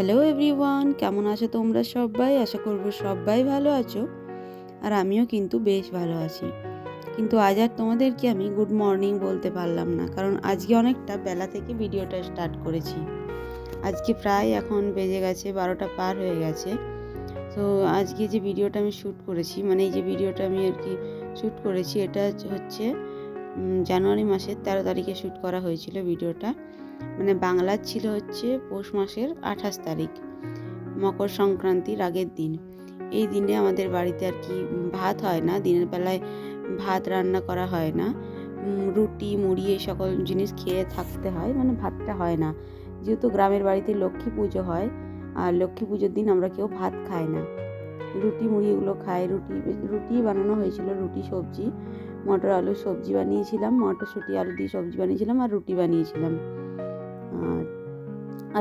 Hello everyone, কেমন আছো তোমরা সবাই? আশা করব সবাই ভালো আছো। আর আমিও কিন্তু বেশ ভালো আছি। কিন্তু আজ আর তোমাদেরকে আমি গুড মর্নিং বলতে পারলাম না, কারণ আজকে অনেকটা বেলা থেকে ভিডিওটা স্টার্ট করেছি। আজকে প্রায় এখন বেজে গেছে, বারোটা পার হয়ে গেছে। তো আজকে যে ভিডিওটা আমি শ্যুট করেছি মানে এই যে ভিডিওটা আমি আর কি শ্যুট করেছি, এটা হচ্ছে জানুয়ারি মাসের তেরো তারিখে শ্যুট করা হয়েছিল ভিডিওটা মানে বাংলার ছিল হচ্ছে পৌষ মাসের আঠাশ তারিখ, মকর সংক্রান্তির আগের দিন। এই দিনে আমাদের বাড়িতে আর কি ভাত হয় না, দিনের বেলায় ভাত রান্না করা হয় না। রুটি, মুড়ি এই সকল জিনিস খেয়ে থাকতে হয় মানে ভাতটা হয় না। যেহেতু গ্রামের বাড়িতে লক্ষ্মী পুজো হয়, আর লক্ষ্মী পুজোর দিন আমরা কেউ ভাত খাই না। রুটি, মুড়ি এগুলো খাই। রুটি রুটি বানানো হয়েছিল রুটি, সবজি। মটর আলু সবজি বানিয়েছিলাম, মটরশুঁটি, আলু দিয়ে সবজি বানিয়েছিলাম আর রুটি বানিয়েছিলাম।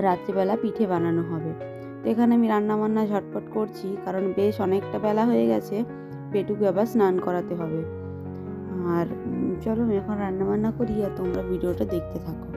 রাত্রিবেলা পিঠে বানানো হবে। তো এখানে আমি রান্না বান্না ঝটপট করছি, কারণ বেশ অনেকটা বেলা হয়ে গেছে, পেটুকে আবার স্নান করাতে হবে। আর চলো এখন রান্নাবান্না করি আর তোমরা ভিডিওটা দেখতে থাকো।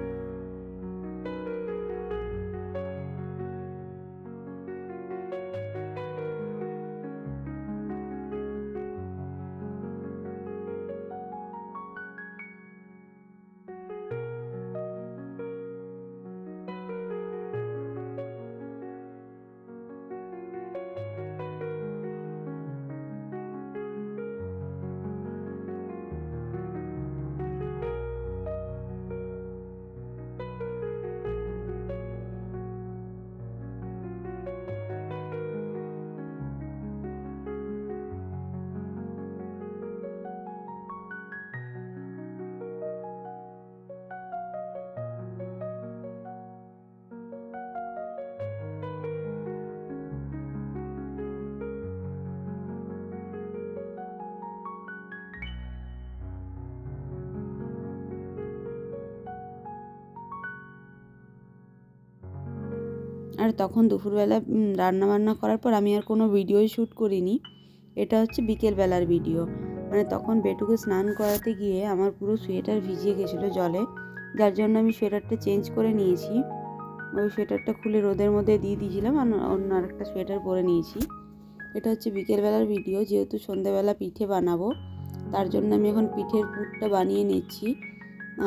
আর তখন দুপুরবেলা রান্না বান্না করার পর আমি আর কোনো ভিডিওই শ্যুট করিনি। এটা হচ্ছে বিকেলবেলার ভিডিও। মানে তখন বেটুকে স্নান করাতে গিয়ে আমার পুরো সোয়েটার ভিজিয়ে গেছিল জলে। যার জন্য আমি সোয়েটারটা চেঞ্জ করে নিয়েছি। ওই সোয়েটারটা খুলে রোদের মধ্যে দিয়ে দিয়েছিলাম আর অন্য আরেকটা সোয়েটার পরে নিয়েছি। এটা হচ্ছে বিকেলবেলার ভিডিও, যেহেতু সন্ধ্যাবেলা পিঠে বানাবো, তার জন্য আমি এখন পিঠের পুরটা বানিয়ে নিচ্ছি।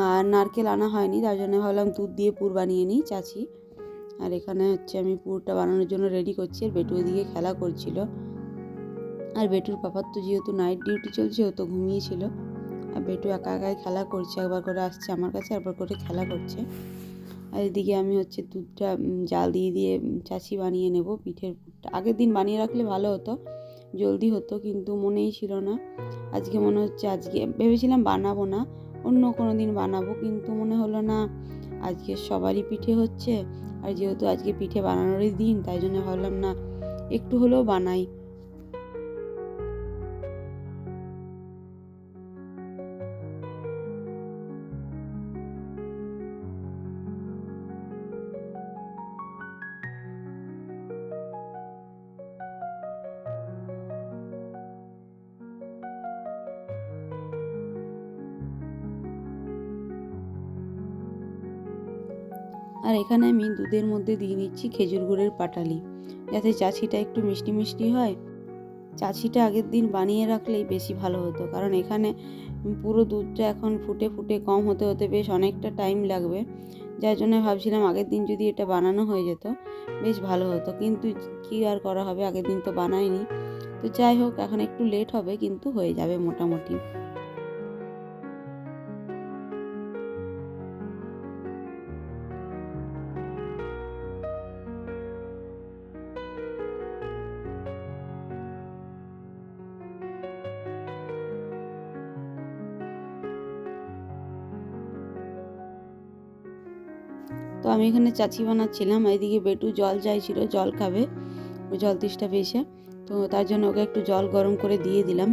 আর নারকেল আনা হয়নি, তার জন্য ভাবলাম দুধ দিয়ে পুর বানিয়ে নিই, চাচি। আর এখানে হচ্ছে আমি পুরটা বানানোর জন্য রেডি করছি। আর বেটু ওদিকে খেলা করছিল। আর বেটুর পাপার তো যেহেতু নাইট ডিউটি চলছে, ও তো ঘুমিয়েছিল আর বেটু একা একাই খেলা করছে, একবার করে আসছে আমার কাছে একবার করে খেলা করছে। আর এদিকে আমি হচ্ছে দুধটা জাল দিয়ে দিয়ে চাচি বানিয়ে নেব পিঠের পুরটা। আগের দিন বানিয়ে রাখলে ভালো হতো, জলদি হতো, কিন্তু মনেই ছিল না। আজকে মনে হচ্ছে আজকে, ভেবেছিলাম বানাবো না, অন্য কোনো দিন বানাবো, কিন্তু মনে হলো না, আজকে সবারই পিঠে হচ্ছে আর যেহেতু আজকে পিঠে বানানোরই দিন তাই জন্য ভাবলাম না একটু হলেও বানাই। আর এখানে আমি দুধের মধ্যে দিয়ে নিচ্ছি খেজুর গুড়ের পাটালি। যাতে চাছিটা একটু মিষ্টি মিষ্টি হয়। চাছিটা আগের দিন বানিয়ে রাখলেই বেশি ভালো হতো। কারণ এখানে পুরো দুধটা এখন ফুটে ফুটে কম হতে হতে বেশ অনেকটা টাইম লাগবে। যার জন্য ভাবছিলাম আগের দিন যদি এটা বানানো হয়ে যেত, বেশ ভালো হতো। কিন্তু কী আর করা হবে? আগের দিন তো বানাইনি। তো যাই হোক, এখন একটু লেট হবে, কিন্তু হয়ে যাবে মোটামুটি। তো আমি এখানে চাচি বানাচ্ছিলাম এদিকে বেটু জল চাইছিল, জল খাবে, ওই জল তেষ্টা পেয়েছে তো তার জন্য ওকে একটু জল গরম করে দিয়ে দিলাম।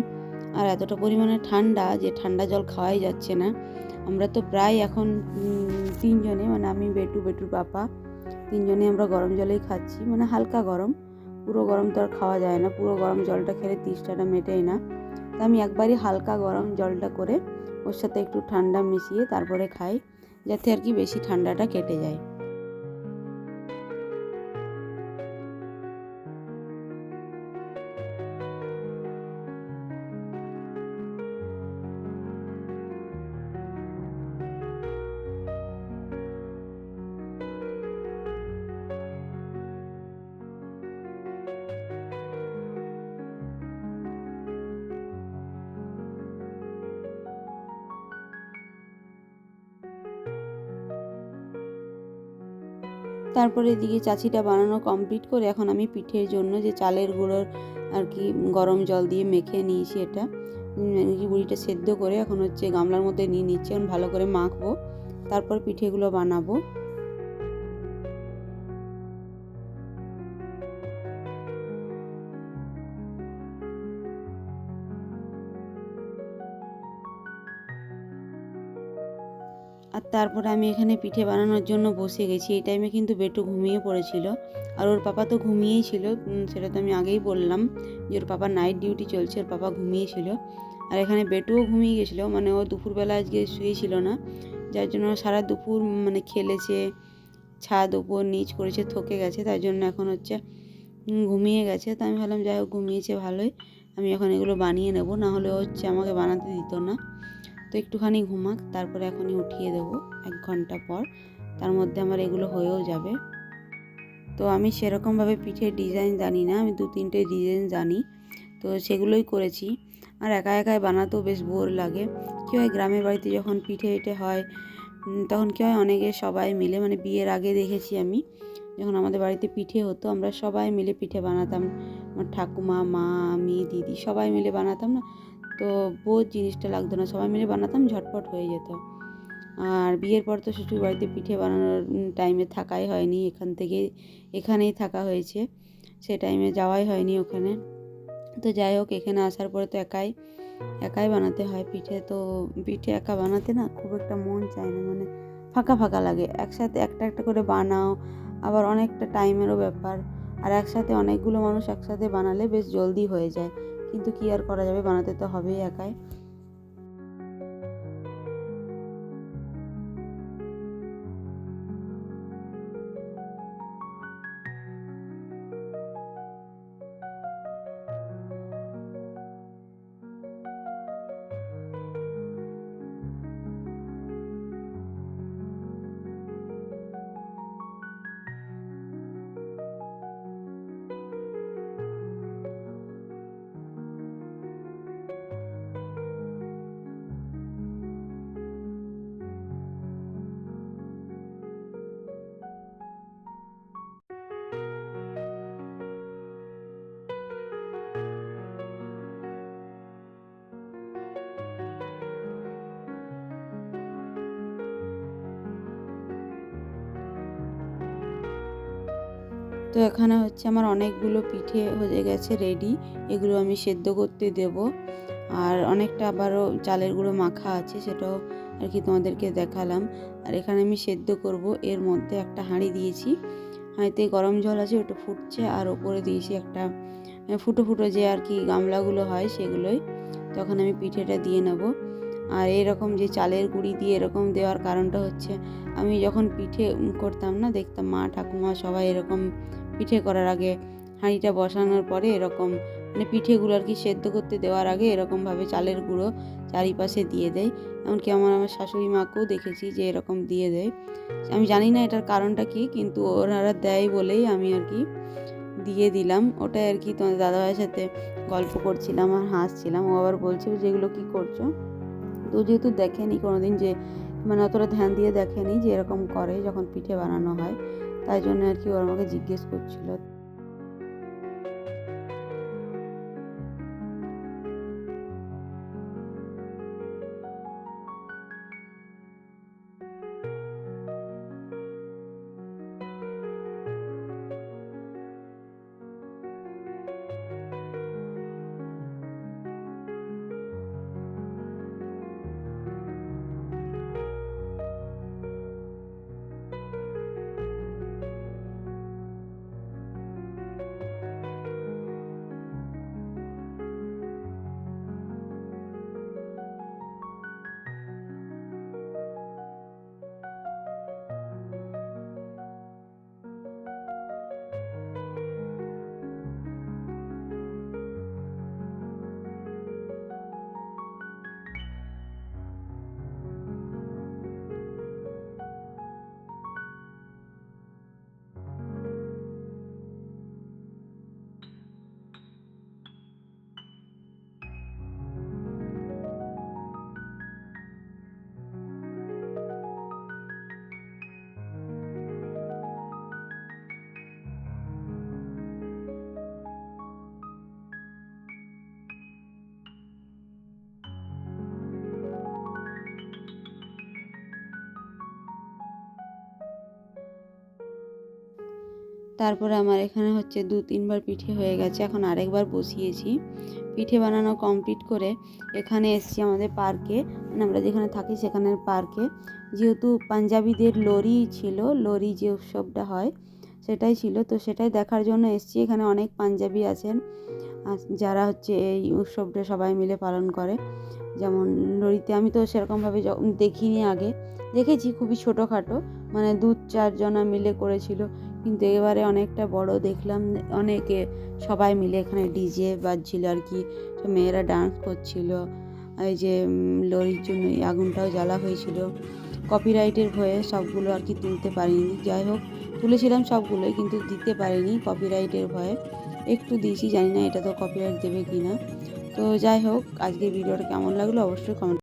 আর এতটা পরিমাণে ঠান্ডা যে ঠান্ডা জল খাওয়াই যাচ্ছে না। আমরা তো প্রায় এখন তিনজনে মানে আমি, বেটু, বেটুর পাপা, তিনজনে আমরা গরম জলেই খাচ্ছি। মানে হালকা গরম, পুরো গরম তো আর খাওয়া যায় না, পুরো গরম জলটা খেলে তিষ্টাটা মেটেই না। তো আমি একবারই হালকা গরম জলটা করে ওর সাথে একটু ঠান্ডা মিশিয়ে তারপরে খাই। যাতে আর কি বেশি ঠান্ডাটা কেটে যায়। তারপরে এদিকে চাচিটা বানানো কমপ্লিট করে এখন আমি পিঠের জন্য যে চালের গুঁড়োর আর কি গরম জল দিয়ে মেখে নিয়েছি এটা। কি বুড়িটা সেদ্ধ করে এখন হচ্ছে গামলার মধ্যে নিয়ে নিচ্ছি, এখন ভালো করে মাখবো, তারপর পিঠেগুলো বানাবো। আর তারপরে আমি এখানে পিঠে বানানোর জন্য বসে গেছি। এই টাইমে কিন্তু বেটু ঘুমিয়ে পড়েছিল। আর ওর পাপা তো ঘুমিয়েই ছিল। সেটা তো আমি আগেই বললাম যে ওর পাপা নাইট ডিউটি চলছে, ওর পাপা ঘুমিয়েছিল আর এখানে বেটুও ঘুমিয়ে গেছিল। মানে ও দুপুরবেলা আজকে শুয়েছিল না। যার জন্য সারা দুপুর মানে খেলেছে, ছাদ উপর নিচ করেছে, থকে গেছে। তার জন্য এখন হচ্ছে ঘুমিয়ে গেছে। তো আমি ভাবলাম, যাই হোক, ঘুমিয়েছে ভালোই। আমি এখন এগুলো বানিয়ে নেব। না হলে হচ্ছে আমাকে বানাতে দিত না। তো একটুখানি ঘুমাক, তারপরে এখনই উঠিয়ে দেবো এক ঘণ্টা পর। তার মধ্যে আমার এগুলো হয়েও যাবে। তো আমি সেরকমভাবে পিঠের ডিজাইন জানি না, আমি দু তিনটে ডিজাইন জানি। তো সেগুলোই করেছি। আর একা একাই বানাতেও বেশ বোর লাগে। কী হয়, গ্রামের বাড়িতে যখন পিঠে এটে হয় তখন কী হয়, অনেকে সবাই মিলে মানে বিয়ের আগে দেখেছি আমি, যখন আমাদের বাড়িতে পিঠে হতো, আমরা সবাই মিলে পিঠে বানাতাম। আমার ঠাকুমা, মা, আমি, দিদি সবাই মিলে বানাতাম না। তো বোধ জিনিসটা লাগতো না। সবাই মিলে বানাতাম, ঝটপট হয়ে যেত। আর বিয়ের পর তো শ্বশুর বাড়িতে পিঠে বানানোর টাইমে থাকাই হয়নি। এখান থেকে, এখানেই থাকা হয়েছে। সে টাইমে যাওয়াই হয়নি ওখানে। তো যাই হোক, এখানে আসার পরে তো একাই একাই বানাতে হয় পিঠে। তো পিঠে একা বানাতে না খুব একটা মন চায় না। মানে ফাঁকা ফাঁকা লাগে। একসাথে একটা একটা করে বানাও, আবার অনেকটা টাইমেরও ব্যাপার। আর একসাথে অনেকগুলো মানুষ একসাথে বানালে বেশ জলদি হয়ে যায়। কিন্তু কি আর করা যাবে? বানাতে তো হবেই একাই। তো এখানে হচ্ছে আমার অনেকগুলো পিঠে হয়ে গেছে রেডি এগুলো আমি সেদ্ধ করতে দেব। আর অনেকটা আবারও চালের গুঁড়ো মাখা আছে, সেটাও আর কি তোমাদেরকে দেখালাম। আর এখানে আমি সেদ্ধ করব, এর মধ্যে একটা হাঁড়ি দিয়েছি। হাঁড়িতে গরম জল আছে, ওটা ফুটছে, আর ওপরে দিয়েছি একটা ফুটো ফুটো যে আর কি গামলাগুলো হয় সেগুলোই। তখন আমি পিঠেটা দিয়ে নেব। আর এরকম যে চালের গুঁড়ি দিয়ে এরকম দেওয়ার কারণটা হচ্ছে, আমি যখন পিঠে করতাম না, দেখতাম মা ঠাকুমা সবাই এরকম পিঠে করার আগে হাঁড়িটা বসানোর পরে এরকম মানে পিঠেগুলো আর কি সেদ্ধ করতে দেওয়ার আগে এরকমভাবে চালের গুঁড়ো চারিপাশে দিয়ে দেয়। এমনকি আমার আমার শাশুড়ি মাকেও দেখেছি যে এরকম দিয়ে দেয়। আমি জানি না এটার কারণটা কি, কিন্তু ওনারা দেয় বলেই আমি আর কি দিয়ে দিলাম। ওটাই আর কি তোমাদের দাদাভাইয়ের সাথে গল্প করছিলাম আর হাসছিলাম। ও আবার বলছে যেগুলো কি করছ? তো যেহেতু দেখেনি কোনোদিন যে মানে অতটা ধ্যান দিয়ে দেখেনি যে এরকম করে যখন পিঠে বানানো হয়, তাই জন্য আর কি ওর আমাকে জিজ্ঞেস করছিল। তারপরে আমার এখানে হচ্ছে দু তিনবার পিঠে হয়ে গেছে, এখন আরেকবার বসিয়েছি। পিঠে বানানো কমপ্লিট করে এখানে এসছি আমাদের পার্কে মানে আমরা যেখানে থাকি সেখানের পার্কে। যেহেতু পাঞ্জাবিদের লরি ছিল, লরি যে উৎসবটা হয় সেটাই ছিল, তো সেটাই দেখার জন্য এসছি। এখানে অনেক পাঞ্জাবি আছেন যারা হচ্ছে এই উৎসবটা সবাই মিলে পালন করে। যেমন লরিতে আমি তো সেরকমভাবে দেখিনি আগে, দেখেছি খুবই ছোটোখাটো মানে দু চারজনা মিলে করেছিল। কিন্তু এবারে অনেকটা বড় দেখলাম, অনেকে সবাই মিলে এখানে ডিজে বাজছিল আর কি। মেয়েরা ডান্স করছিল। এই যে লরির জন্য আগুনটাও জ্বালা হয়েছিল। কপিরাইটের ভয়ে সবগুলো আর কি তুলতে পারিনি। যাই হোক, তুলেছিলাম সবগুলোই কিন্তু দিতে পারিনি কপিরাইটের ভয়ে। একটু দিয়েছি, জানি না এটা তো কপিরাইট দেবে কি না তো যাই হোক আজকে ভিডিওটা কেমন লাগল অবশ্যই কমেন্ট